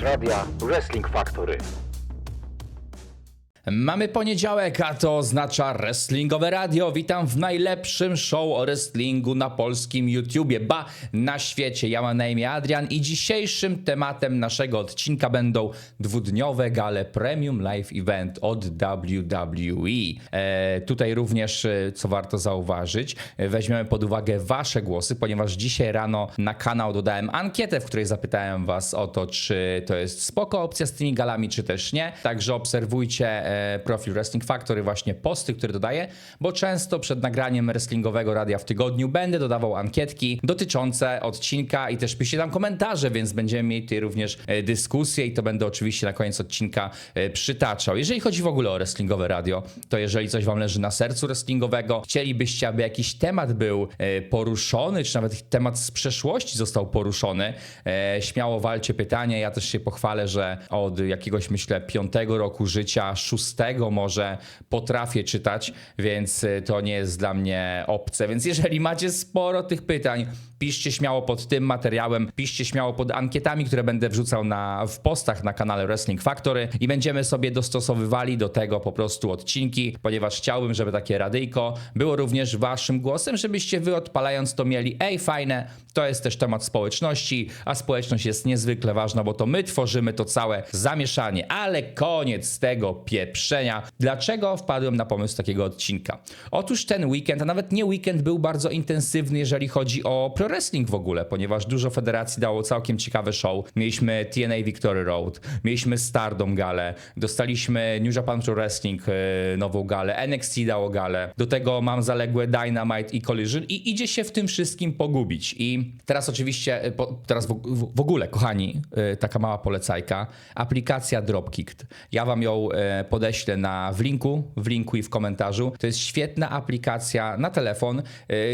Radia Wrestling Factory. Mamy poniedziałek, a to oznacza Wrestlingowe Radio. Witam w najlepszym show o wrestlingu na polskim YouTubie, ba na świecie. Ja mam na imię Adrian i dzisiejszym tematem naszego odcinka będą dwudniowe gale Premium Live Event od WWE. E, tutaj również, e, co warto zauważyć, e, weźmiemy pod uwagę wasze głosy, ponieważ dzisiaj rano na kanał dodałem ankietę, w której zapytałem was o to, czy to jest spoko opcja z tymi galami, czy też nie. Także obserwujcie e, profil Wrestling Factory, właśnie posty, które dodaję, bo często przed nagraniem wrestlingowego radia w tygodniu będę dodawał ankietki dotyczące odcinka i też piszcie tam komentarze, więc będziemy mieli tutaj również e, dyskusję i to będę oczywiście na koniec odcinka e, przytaczał. Jeżeli chodzi w ogóle o wrestlingowe radio, to jeżeli coś wam leży na sercu wrestlingowego, chcielibyście, aby jakiś temat był e, poruszony, czy nawet temat z przeszłości został poruszony, śmiało walcie pytanie. Ja też się pochwalę, że od jakiegoś myślę piątego roku życia, szóstego może potrafię czytać, więc y, to nie jest dla mnie obce. Więc jeżeli macie sporo tych pytań, piszcie śmiało pod tym materiałem, piszcie śmiało pod ankietami, które będę wrzucał na, w postach na kanale Wrestling Factory i będziemy sobie dostosowywali do tego po prostu odcinki, ponieważ chciałbym, żeby takie radyjko było również waszym głosem, żebyście wy odpalając to mieli, ej fajne, to jest też temat społeczności, a społeczność jest niezwykle ważna, bo to my tworzymy to całe zamieszanie, ale koniec tego pieprzenia. Dlaczego wpadłem na pomysł takiego odcinka? Otóż ten weekend, a nawet nie weekend, był bardzo intensywny, jeżeli chodzi o pro wrestling w ogóle, ponieważ dużo federacji dało całkiem ciekawe show. Mieliśmy TNA Victory Road, mieliśmy Stardom galę, dostaliśmy New Japan Pro Wrestling e, nową galę, NXT dało galę, do tego mam zaległe Dynamite i Collision i idzie się w tym wszystkim pogubić. I teraz oczywiście, e, teraz w ogóle, kochani, e, taka mała polecajka, aplikacja Dropkicked. Ja wam ją podeślę na, w linku, w linku i w komentarzu. To jest świetna aplikacja na telefon.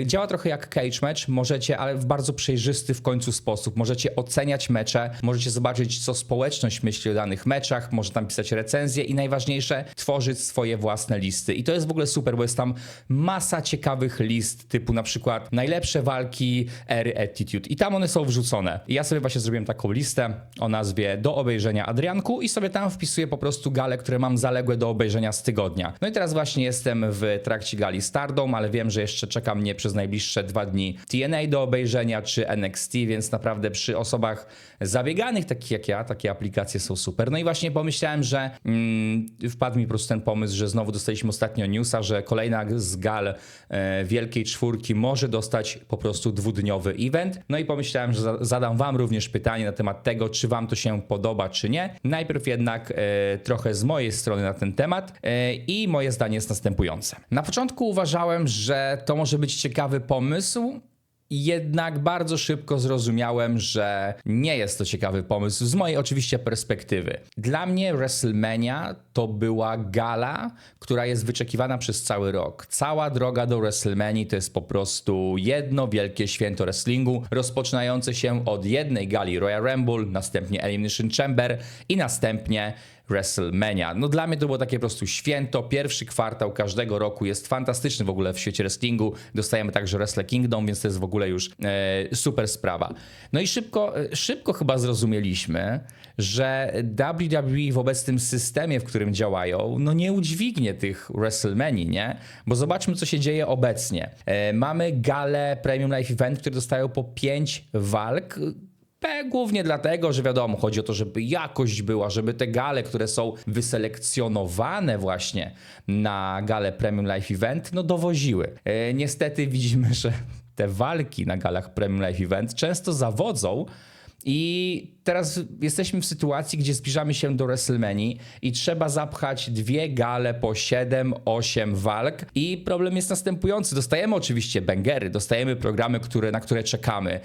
Działa trochę jak Cage Match, możecie, ale w bardzo przejrzysty w końcu sposób. Możecie oceniać mecze, możecie zobaczyć, co społeczność myśli o danych meczach, może tam pisać recenzje i najważniejsze, tworzyć swoje własne listy. I to jest w ogóle super, bo jest tam masa ciekawych list, typu na przykład najlepsze walki ery Attitude. I tam one są wrzucone. I ja sobie właśnie zrobiłem taką listę o nazwie do obejrzenia Adrianku i sobie tam wpisuję po prostu gale, które mam zaległe do obejrzenia z tygodnia. No i teraz właśnie jestem w trakcie gali Stardom, ale wiem, że jeszcze czeka mnie przez najbliższe dwa dni TNA do obejrzenia, czy NXT, więc naprawdę przy osobach zabieganych, takich jak ja, takie aplikacje są super. No i właśnie pomyślałem, że mm, wpadł mi po prostu ten pomysł, że znowu dostaliśmy ostatnio newsa, że kolejna z gal e, Wielkiej Czwórki może dostać po prostu dwudniowy event. No i pomyślałem, że za, zadam wam również pytanie na temat tego, czy wam to się podoba, czy nie. Najpierw jednak e, trochę z mojej strony na ten temat e, i moje zdanie jest następujące. Na początku uważałem, że to może być ciekawy pomysł, jednak bardzo szybko zrozumiałem, że nie jest to ciekawy pomysł z mojej oczywiście perspektywy. Dla mnie WrestleMania to była gala, która jest wyczekiwana przez cały rok. Cała droga do WrestleMania to jest po prostu jedno wielkie święto wrestlingu, rozpoczynające się od jednej gali Royal Rumble, następnie Elimination Chamber i następnie WrestleMania. No dla mnie to było takie po prostu święto. Pierwszy kwartał każdego roku jest fantastyczny w ogóle w świecie wrestlingu. Dostajemy także Wrestle Kingdom, więc to jest w ogóle już e, super sprawa. No i szybko, e, szybko chyba zrozumieliśmy, że WWE w obecnym systemie, w którym działają, no nie udźwignie tych WrestleMania, nie? Bo zobaczmy, co się dzieje obecnie. E, mamy galę Premium Life Event, które dostają po 5 walk Głównie dlatego, że wiadomo, chodzi o to, żeby jakość była, żeby te gale, które są wyselekcjonowane właśnie na gale Premium Life Event, no dowoziły. E, niestety widzimy, że te walki na galach Premium Life Event często zawodzą i teraz jesteśmy w sytuacji, gdzie zbliżamy się do WrestleMania i trzeba zapchać dwie gale po 7-8 walk. I problem jest następujący. Dostajemy oczywiście bangery, dostajemy programy, które, na które czekamy,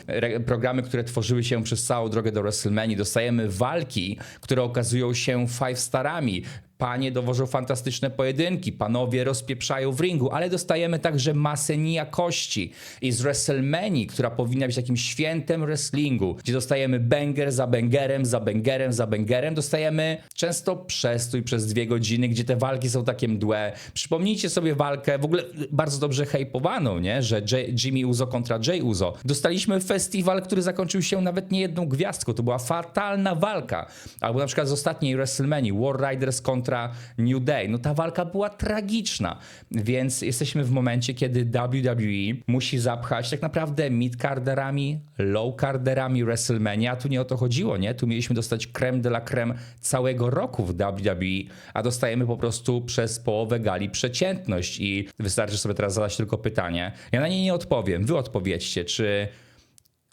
programy, które tworzyły się przez całą drogę do WrestleMania, dostajemy walki, które okazują się five starami Panie dowożą fantastyczne pojedynki, panowie rozpieprzają w ringu, ale dostajemy także masę nijakości. I z WrestleMania, która powinna być takim świętem wrestlingu, gdzie dostajemy banger za bangerem, za bangerem, za bangerem, dostajemy często przestój przez dwie godziny, gdzie te walki są takie mdłe. Przypomnijcie sobie walkę, w ogóle bardzo dobrze hejpowaną, nie? że J- Jimmy Uzo kontra Jay Uzo. Dostaliśmy festiwal, który zakończył się nawet nie jedną gwiazdką. To była fatalna walka. Albo na przykład z ostatniej WrestleMania, War Riders kontra New Day. No ta walka była tragiczna. Więc jesteśmy w momencie, kiedy WWE musi zapchać tak naprawdę mid-carderami, low-carderami WrestleMania. Tu nie o to chodziło, nie? Tu mieliśmy dostać creme de la creme całego roku w WWE, a dostajemy po prostu przez połowę gali przeciętność. I wystarczy sobie teraz zadać tylko pytanie. Ja na nie nie odpowiem. Wy odpowiedzcie, czy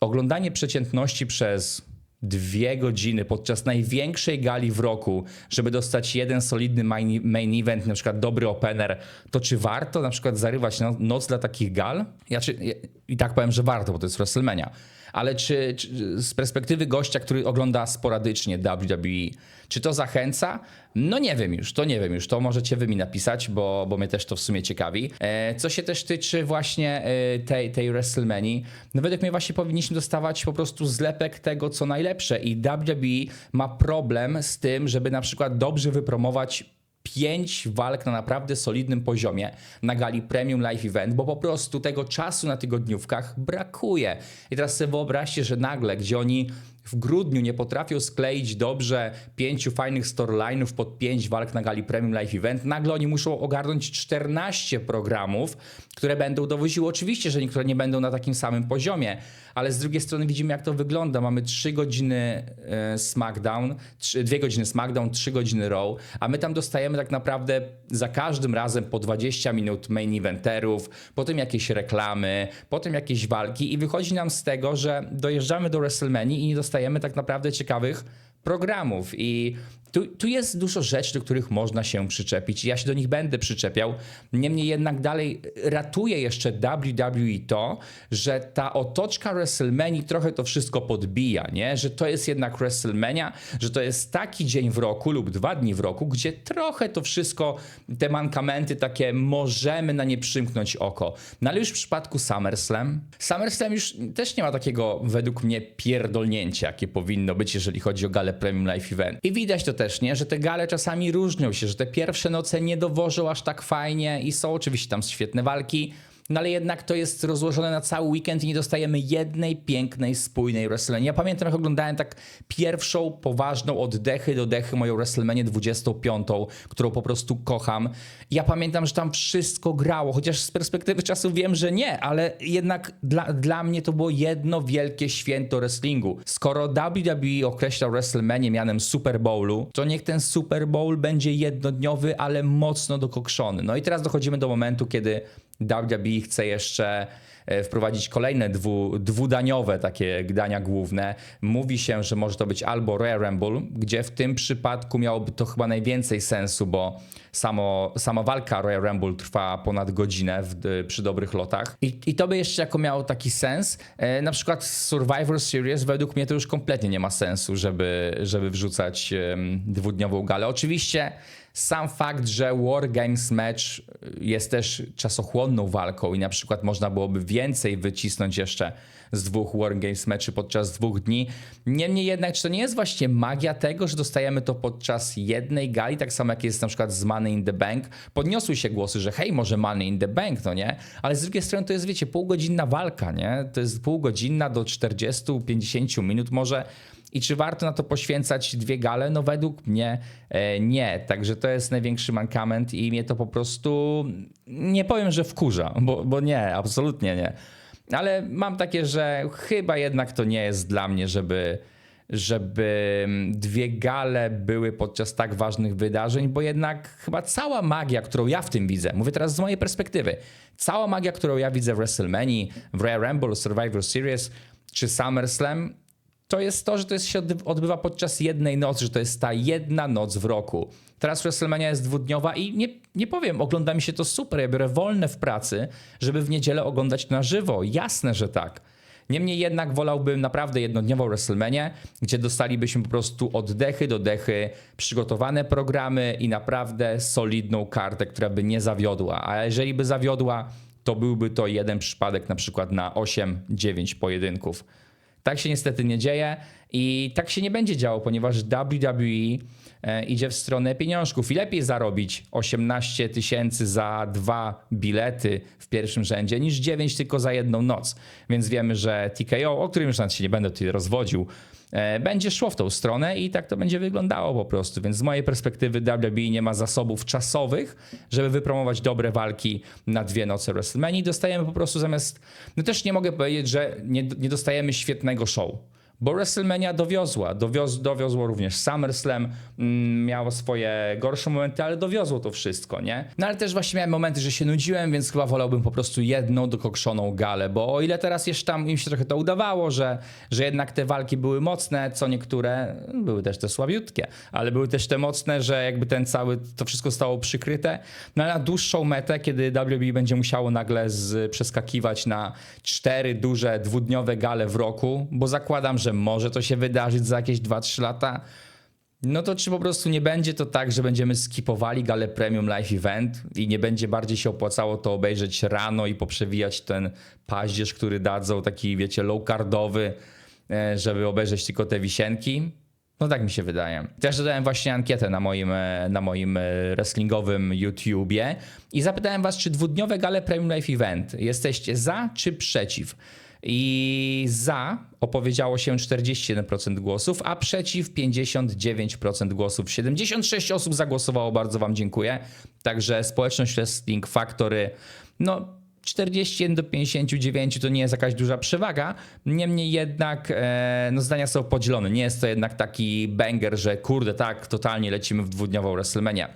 oglądanie przeciętności przez dwie godziny podczas największej gali w roku, żeby dostać jeden solidny main, event, na przykład dobry opener, to czy warto na przykład zarywać no, noc dla takich gal? Ja, czy, ja, I tak powiem, że warto, bo to jest WrestleMania. Ale czy, czy z perspektywy gościa, który ogląda sporadycznie WWE, czy to zachęca? No nie wiem już, to nie wiem już, to możecie wy mi napisać, bo, bo mnie też to w sumie ciekawi. E, co się też tyczy właśnie e, tej, tej WrestleMania, no według mnie właśnie powinniśmy dostawać po prostu zlepek tego, co najlepsze i WWE ma problem z tym, żeby na przykład dobrze wypromować pięć walk na naprawdę solidnym poziomie na gali Premium Live Event, bo po prostu tego czasu na tygodniówkach brakuje. I teraz sobie wyobraźcie, że nagle, gdzie oni w grudniu nie potrafią skleić dobrze pięciu fajnych storyline'ów pod pięć walk na gali Premium Live Event, nagle oni muszą ogarnąć 14 programów, które będą dowoziły. Oczywiście, że niektóre nie będą na takim samym poziomie, ale z drugiej strony widzimy, jak to wygląda. Mamy 3 godziny e, SmackDown, 2 godziny SmackDown, 3 godziny Raw, a my tam dostajemy tak naprawdę za każdym razem po 20 minut main eventerów, potem jakieś reklamy, potem jakieś walki i wychodzi nam z tego, że dojeżdżamy do WrestleMania i nie dostajemy tak naprawdę ciekawych programów i tu, tu jest dużo rzeczy, do których można się przyczepić. Ja się do nich będę przyczepiał. Niemniej jednak dalej ratuje jeszcze WWE to, że ta otoczka WrestleMania trochę to wszystko podbija, nie? Że to jest jednak WrestleMania, że to jest taki dzień w roku lub dwa dni w roku, gdzie trochę to wszystko, te mankamenty takie możemy na nie przymknąć oko. No ale już w przypadku SummerSlam, SummerSlam już też nie ma takiego według mnie pierdolnięcia, jakie powinno być, jeżeli chodzi o galę Premium Live Event. I widać to też, nie? Że te gale czasami różnią się, że te pierwsze noce nie dowożą aż tak fajnie i są oczywiście tam świetne walki, no ale jednak to jest rozłożone na cały weekend i nie dostajemy jednej pięknej, spójnej WrestleMania. Ja pamiętam, jak oglądałem tak pierwszą poważną oddechy do dechy moją WrestleManię 25, którą po prostu kocham. Ja pamiętam, że tam wszystko grało, chociaż z perspektywy czasu wiem, że nie, ale jednak dla, dla mnie to było jedno wielkie święto wrestlingu. Skoro WWE określał WrestleMania mianem Super Bowlu, to niech ten Super Bowl będzie jednodniowy, ale mocno dokokszony. No i teraz dochodzimy do momentu, kiedy WWE chce jeszcze wprowadzić kolejne dwu, dwudaniowe takie dania główne. Mówi się, że może to być albo Royal Rumble, gdzie w tym przypadku miałoby to chyba najwięcej sensu, bo samo, sama walka Royal Rumble trwa ponad godzinę w, przy dobrych lotach. I, I to by jeszcze jako miało taki sens. E, na przykład Survivor Series według mnie to już kompletnie nie ma sensu, żeby, żeby wrzucać em, dwudniową galę. Oczywiście sam fakt, że War Games Match jest też czasochłonną walką i na przykład można byłoby więcej wycisnąć jeszcze z dwóch War Games meczy podczas dwóch dni. Niemniej jednak, czy to nie jest właśnie magia tego, że dostajemy to podczas jednej gali, tak samo jak jest na przykład z Money in the Bank. Podniosły się głosy, że hej, może Money in the Bank, no nie? Ale z drugiej strony to jest, wiecie, półgodzinna walka, nie? To jest półgodzinna do 40-50 minut może. I czy warto na to poświęcać dwie gale? No według mnie e, nie. Także to jest największy mankament i mnie to po prostu nie powiem, że wkurza, bo, bo nie, absolutnie nie. Ale mam takie, że chyba jednak to nie jest dla mnie, żeby, żeby dwie gale były podczas tak ważnych wydarzeń, bo jednak chyba cała magia, którą ja w tym widzę, mówię teraz z mojej perspektywy, cała magia, którą ja widzę w WrestleMania, w Royal Rumble, Survivor Series czy SummerSlam, to jest to, że to jest, się odbywa podczas jednej nocy, że to jest ta jedna noc w roku. Teraz WrestleMania jest dwudniowa i nie, nie powiem, ogląda mi się to super. Ja biorę wolne w pracy, żeby w niedzielę oglądać na żywo. Jasne, że tak. Niemniej jednak wolałbym naprawdę jednodniową WrestleManię, gdzie dostalibyśmy po prostu oddechy do dechy, przygotowane programy i naprawdę solidną kartę, która by nie zawiodła. A jeżeli by zawiodła, to byłby to jeden przypadek na przykład na 8-9 pojedynków. Tak się niestety nie dzieje i tak się nie będzie działo, ponieważ WWE idzie w stronę pieniążków i lepiej zarobić 18 tysięcy za dwa bilety w pierwszym rzędzie niż 9 tylko za jedną noc. Więc wiemy, że TKO, o którym już nawet się nie będę tutaj rozwodził, e, będzie szło w tą stronę i tak to będzie wyglądało po prostu. Więc z mojej perspektywy WWE nie ma zasobów czasowych, żeby wypromować dobre walki na dwie noce WrestleMania. Dostajemy po prostu zamiast, no też nie mogę powiedzieć, że nie, nie dostajemy świetnego show. Bo WrestleMania dowiozła, dowióz, dowiozło również SummerSlam, mm, miało swoje gorsze momenty, ale dowiozło to wszystko, nie? No ale też właśnie miałem momenty, że się nudziłem, więc chyba wolałbym po prostu jedną dokokszoną galę, bo o ile teraz jeszcze tam im się trochę to udawało, że, że jednak te walki były mocne, co niektóre były też te słabiutkie, ale były też te mocne, że jakby ten cały, to wszystko zostało przykryte, no ale na dłuższą metę, kiedy WWE będzie musiało nagle z, przeskakiwać na cztery duże dwudniowe gale w roku, bo zakładam, że może to się wydarzyć za jakieś 2-3 lata, no to czy po prostu nie będzie to tak, że będziemy skipowali galę Premium Live Event i nie będzie bardziej się opłacało to obejrzeć rano i poprzewijać ten paździerz, który dadzą taki, wiecie, low cardowy, e, żeby obejrzeć tylko te wisienki? No tak mi się wydaje. Też dodałem właśnie ankietę na moim, e, na moim e, wrestlingowym YouTubie i zapytałem was, czy dwudniowe gale Premium Live Event jesteście za czy przeciw? I za opowiedziało się 41% głosów, a przeciw 59% głosów. 76 osób zagłosowało, bardzo Wam dziękuję. Także społeczność Wrestling Factory, no 41 do 59 to nie jest jakaś duża przewaga, niemniej jednak e, no zdania są podzielone. Nie jest to jednak taki banger, że kurde tak, totalnie lecimy w dwudniową WrestleMania.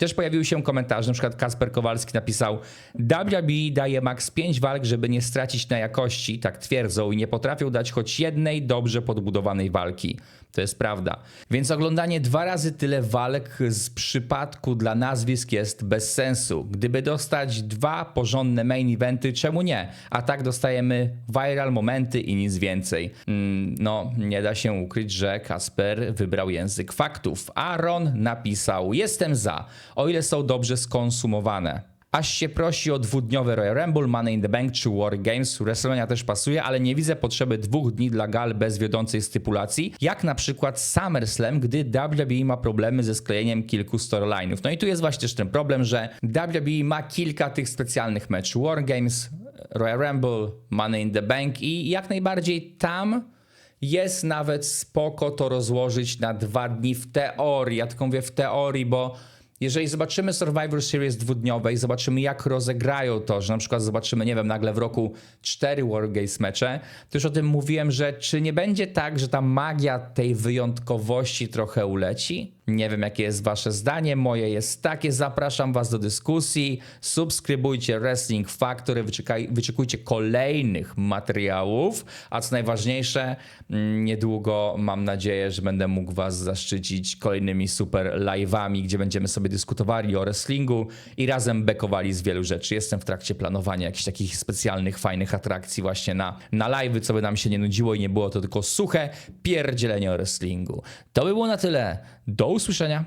Też pojawiły się komentarze, na przykład Kasper Kowalski napisał WWE daje max 5 walk, żeby nie stracić na jakości, tak twierdzą i nie potrafią dać choć jednej dobrze podbudowanej walki. To jest prawda. Więc oglądanie dwa razy tyle walk z przypadku dla nazwisk jest bez sensu. Gdyby dostać dwa porządne main eventy, czemu nie? A tak dostajemy viral momenty i nic więcej. Mm, no, nie da się ukryć, że Kasper wybrał język faktów. Aaron napisał: Jestem za, o ile są dobrze skonsumowane. Aż się prosi o dwudniowe Royal Rumble, Money in the Bank czy War Games. WrestleMania też pasuje, ale nie widzę potrzeby dwóch dni dla gal bez wiodącej stypulacji, jak na przykład SummerSlam, gdy WWE ma problemy ze sklejeniem kilku storyline'ów. No i tu jest właśnie też ten problem, że WWE ma kilka tych specjalnych meczów. War Games, Royal Rumble, Money in the Bank i jak najbardziej tam jest nawet spoko to rozłożyć na dwa dni w teorii. Ja tylko mówię w teorii, bo jeżeli zobaczymy Survivor Series dwudniowe i zobaczymy, jak rozegrają to, że na przykład zobaczymy, nie wiem, nagle w roku cztery Wargames mecze, to już o tym mówiłem, że czy nie będzie tak, że ta magia tej wyjątkowości trochę uleci? Nie wiem, jakie jest wasze zdanie, moje jest takie. Zapraszam was do dyskusji. Subskrybujcie Wrestling Factory, wyczekaj, wyczekujcie kolejnych materiałów, a co najważniejsze, mm, niedługo mam nadzieję, że będę mógł was zaszczycić kolejnymi super live'ami, gdzie będziemy sobie dyskutowali o wrestlingu i razem bekowali z wielu rzeczy. Jestem w trakcie planowania jakichś takich specjalnych, fajnych atrakcji właśnie na, na live'y, co by nam się nie nudziło i nie było to tylko suche pierdzielenie o wrestlingu. To by było na tyle. Do usłyszenia.